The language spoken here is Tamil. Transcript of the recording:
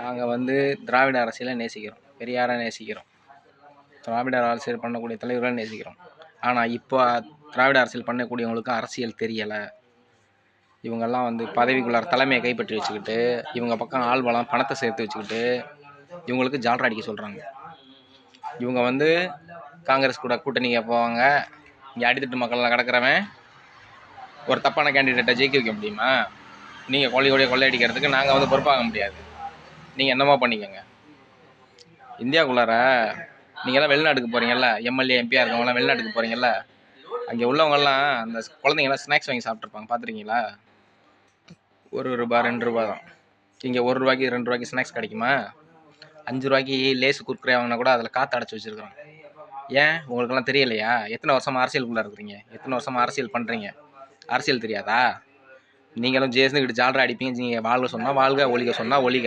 நாங்கள் வந்து திராவிட அரசியலை நேசிக்கிறோம். பெரியாரை நேசிக்கிறோம். திராவிட அரசியல் பண்ணக்கூடிய தலைவர்களை நேசிக்கிறோம். ஆனால் இப்போ திராவிட அரசியல் பண்ணக்கூடியவங்களுக்கு அரசியல் தெரியலை. இவங்கெல்லாம் வந்து பதவிக்குள்ளார தலைமையை கைப்பற்றி வச்சுக்கிட்டு இவங்க பக்கம் ஆள் பணத்தை சேர்த்து வச்சுக்கிட்டு இவங்களுக்கு ஜால்ரா அடிக்க சொல்கிறாங்க இவங்க வந்து காங்கிரஸ் கூட கூட்டணிக்கு போவாங்க. இங்கே அடித்தட்டு மக்கள்லாம் கிடக்கிறவன் ஒரு தப்பான கேண்டிடேட்டை ஜெயிக்க வைக்க முடியுமா? நீங்கள் கொள்ளையோடைய கொள்ளையடிக்கிறதுக்கு நாங்கள் வந்து பொறுப்பாக முடியாது. நீங்கள் என்னமா பண்ணிக்கோங்க இந்தியாவுக்குள்ளார நீங்கள்லாம் வெளிநாட்டுக்கு போகிறீங்கல்ல எம்எல்ஏ எம்பியாக இருக்கவங்களாம் வெளிநாட்டுக்கு போகிறீங்கல்ல அங்கே உள்ளவங்கெல்லாம் அந்த குழந்தைங்கலாம் ஸ்நாக்ஸ் வாங்கி சாப்பிட்ருப்பாங்க பார்த்துருக்கீங்களா? ஒரு ரூபா ரெண்டு ரூபா தான். இங்கே ஒரு ரூபாய்க்கு ரெண்டு ரூபாய்க்கு ஸ்நாக்ஸ் கிடைக்குமா? அஞ்சு ரூபாய்க்கு லேசு குர்க்குரே வாங்கினா கூட அதில் காற்று அடைச்சி வச்சுருக்காங்க ஏன்? உங்களுக்கெல்லாம் தெரியலையா? எத்தனை வருஷம் அரசியலுக்குள்ளே இருக்கிறீங்க? எத்தனை வருஷமாக அரசியல் பண்ணுறீங்க அரசியல் தெரியாதா? நீங்களும் ஜேஷன் கிட்ட ஜாலரை அடிப்பீங்க நீங்கள் வாழ்க சொன்னால் வாழ்க ஒழிக சொன்னால் ஒழிக